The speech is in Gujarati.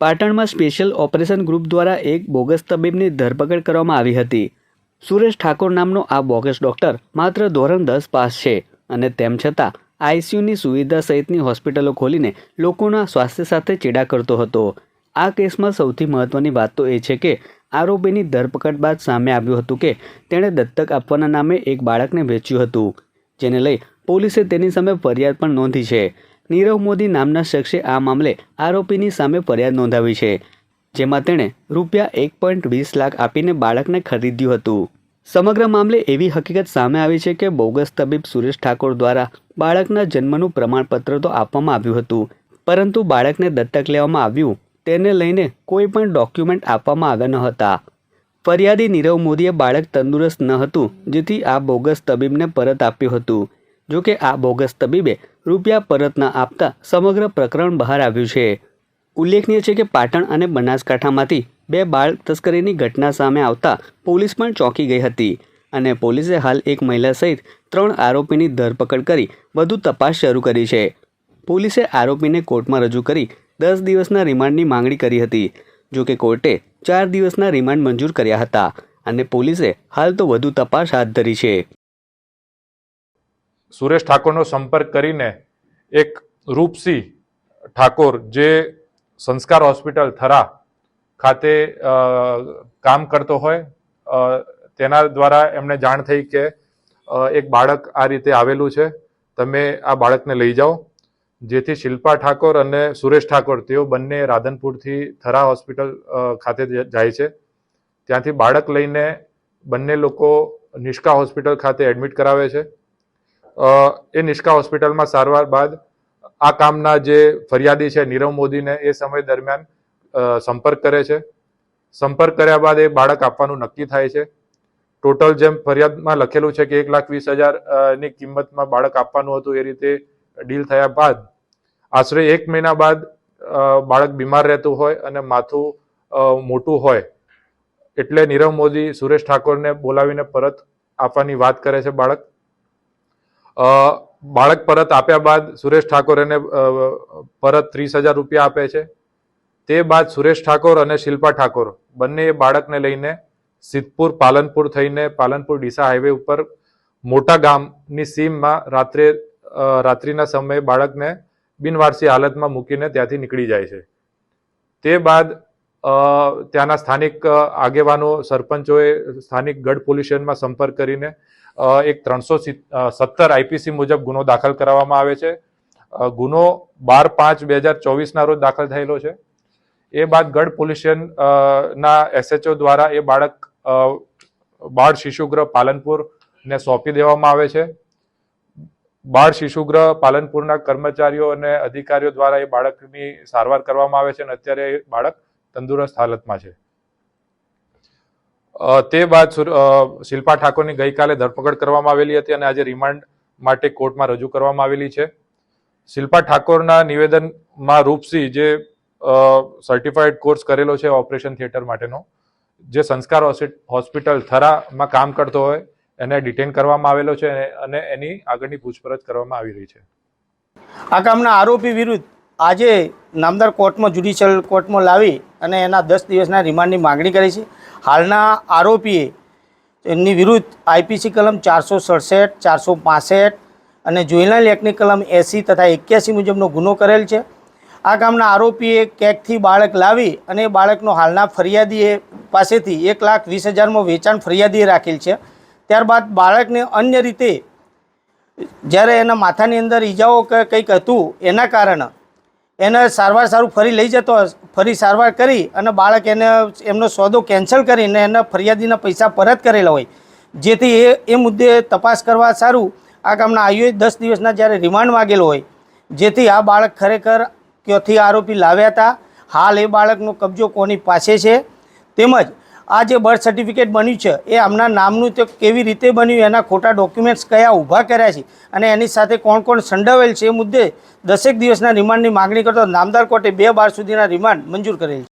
પાટણમાં સ્પેશિયલ ઓપરેશન ગ્રુપ દ્વારા એક બોગસ તબીબની ધરપકડ કરવામાં આવી હતી. સુરેશ ઠાકોર નામનો આ બોગસ ડોક્ટર માત્ર ધોરણ દસ પાસ છે અને તેમ છતાં આઈસીયુની સુવિધા સહિતની હોસ્પિટલો ખોલીને લોકોના સ્વાસ્થ્ય સાથે ચેડા કરતો હતો. આ કેસમાં સૌથી મહત્વની વાત તો એ છે કે આરોપીની ધરપકડ બાદ સામે આવ્યું હતું કે તેણે દત્તક આપવાના નામે એક બાળકને વેચ્યું હતું, જેને લઈ પોલીસે તેની સામે ફરિયાદ પણ નોંધી છે. નીરવ મોદી નામના શખ્સે આ મામલે આરોપીની સામે ફરિયાદ નોંધાવી છે, જેમાં તેણે રૂપિયા એક પોઈન્ટ વીસ લાખ આપીને બાળકને ખરીદ્યું હતું. સમગ્ર મામલે એવી હકીકત સામે આવી છે કે બોગસ તબીબ સુરેશ ઠાકોર દ્વારા બાળકના જન્મનું પ્રમાણપત્ર તો આપવામાં આવ્યું હતું, પરંતુ બાળકને દત્તક લેવામાં આવ્યું તેને લઈને કોઈ પણ ડોક્યુમેન્ટ આપવામાં આવ્યા ન હતા. ફરિયાદી નીરવ મોદીએ બાળક તંદુરસ્ત ન હતું, જેથી આ બોગસ તબીબને પરત આપ્યું હતું. જો કે આ બોગસ તબીબે રૂપિયા પરત ન આપતા સમગ્ર પ્રકરણ બહાર આવ્યું છે. ઉલ્લેખનીય છે કે પાટણ અને બનાસકાંઠામાંથી બે બાળ તસ્કરીની ઘટના સામે આવતા પોલીસ પણ ચોંકી ગઈ હતી અને પોલીસે હાલ એક મહિલા સહિત ત્રણ આરોપીની ધરપકડ કરી વધુ તપાસ શરૂ કરી છે. પોલીસે આરોપીને કોર્ટમાં રજૂ કરી દસ દિવસના રિમાન્ડની માંગણી કરી હતી. જો કે કોર્ટે ચાર દિવસના રિમાન્ડ મંજૂર કર્યા હતા અને પોલીસે હાલ તો વધુ તપાસ હાથ ધરી છે. સુરેશ ઠાકોરનો સંપર્ક કરીને એક રૂપસિંહ ઠાકોર જે સંસ્કાર હોસ્પિટલ થરા ખાતે કામ કરતો હોય તેના દ્વારા એમને જાણ થઈ કે એક બાળક આ રીતે આવેલું છે. તમે આ બાળકને લઈ જાઓ. જેથી શિલ્પા ઠાકોર અને સુરેશ ઠાકોર, તેઓ બંને રાધનપુરથી થરા હોસ્પિટલ ખાતે જાય છે. ત્યાંથી બાળક લઈને બંને લોકો નિષ્કા હોસ્પિટલ ખાતે એડમિટ કરાવે છે. એ નિષ્કા હોસ્પિટલમાં સારવાર બાદ આ કામના જે ફરિયાદી છે નીરવ મોદીને એ સમય દરમિયાન સંપર્ક કરે છે. સંપર્ક કર્યા બાદ એ બાળક આપવાનું નક્કી થાય છે. ટોટલ જેમ ફરિયાદમાં લખેલું છે કે એક લાખ વીસ હજાર અ, કિંમતમાં બાળક આપવાનું હતું એ રીતે ડીલ થયા બાદ આશરે એક મહિના બાદ બાળક બીમાર રહેતું હોય અને માથું મોટું હોય એટલે નીરવ મોદી સુરેશ ઠાકોરને બોલાવીને પરત આપવાની વાત કરે છે બાળક. બાળક પરત આપ્યા બાદ સુરેશ ઠાકોર એને પરત ત્રીસ હજાર રૂપિયા આપે છે. તે બાદ સુરેશ ઠાકોર અને શિલ્પા ઠાકોર બંને બાળકને લઈને સિદ્ધપુર, પાલનપુર થઈને પાલનપુર ડીસા હાઈવે ઉપર મોટા ગામની સીમમાં રાત્રે રાત્રિના સમયે બાળકને બિનવારસી હાલતમાં મૂકીને ત્યાંથી નીકળી જાય છે. તે બાદ ત્યાંના સ્થાનિક આગેવાનો, સરપંચોએ સ્થાનિક ગઢ પોલ્યુશનમાં સંપર્ક કરીને એક ત્રણસો સત્તર આઈપીસી મુજબ ગુનો દાખલ કરવામાં આવે છે. ગુનો બાર પાંચ બે હજાર ચોવીસના રોજ દાખલ થયેલો છે. એ બાદ ગઢ પોલ્યુશન ના એસએચઓ દ્વારા એ બાળક બાળ શિશુગ્રહ પાલનપુરને સોંપી દેવામાં આવે છે. બાળ શિશુગ્રહ પાલનપુરના કર્મચારીઓ અને અધિકારીઓ દ્વારા એ બાળકની સારવાર કરવામાં આવે છે અને અત્યારે એ બાળક તંદુરસ્ત હાલતમાં છે. તે બાદ શિલ્પા ઠાકોરની ગઈકાલે ધરપકડ કરવામાં આવેલી હતી અને આજે રિમાન્ડ માટે કોર્ટમાં રજૂ કરવામાં આવેલી છે. શિલ્પા ઠાકોરના નિવેદનમાં રૂપસિંહ જે સર્ટિફાઈડ કોર્સ કરેલો છે ઓપરેશન થિયેટર માટેનો, જે સંસ્કાર હોસ્પિટલ થરામાં કામ કરતો હોય, એને ડિટેન કરવામાં આવેલો છે અને એની આગળની પૂછપરછ કરવામાં આવી રહી છે. આ કામના આરોપી વિરુદ્ધ આજે નામદાર કોર્ટમાં જ્યુડિશિયલ કોર્ટમાં લાવી અને એના દસ દિવસના રિમાન્ડની માગણી કરી છે. હાલના આરોપીએ એમની વિરુદ્ધ આઈપીસી કલમ ચારસો સડસઠ, ચારસો પાસઠ અને જોઈનલ એક્ટની કલમ એંસી તથા એક્યાસી મુજબનો ગુનો કરેલ છે. આ કામના આરોપીએ કેકથી બાળક લાવી અને બાળકનો હાલના ફરિયાદીએ પાસેથી એક લાખ વીસ હજારમાં વેચાણ ફરિયાદીએ રાખેલ છે. ત્યારબાદ બાળકને અન્ય રીતે જ્યારે એના માથાની અંદર ઈજાઓ કંઈક હતું, એના કારણે એને સારવાર સારું ફરી લઈ જતો ફરી સારવાર કરી અને બાળક એને એમનો સોદો કેન્સલ કરીને એને ફરિયાદીના પૈસા પરત કરેલા હોય. જેથી એ એ મુદ્દે તપાસ કરવા સારું. આ કામના આયુએ દસ દિવસના જ્યારે રિમાન્ડ માગેલો હોય, જેથી આ બાળક ખરેખર ક્યાંથી આરોપી લાવ્યા હતા, હાલ એ બાળકનો કબજો કોની પાસે છે? તેમજ આ જે બર્થ સર્ટિફિકેટ બન્યું છે, એ આમના નામનું તે કેવી રીતે બન્યું, એના ખોટા ડોક્યુમેન્ટ્સ કયા ઊભા કર્યા છે અને એની સાથે કોણ કોણ સંડોવેલ છે એ મુદ્દે દસેક દિવસના રિમાન્ડની માગણી કરતો નામદાર કોર્ટે બે બાર સુધીના રિમાન્ડ મંજૂર કરેલ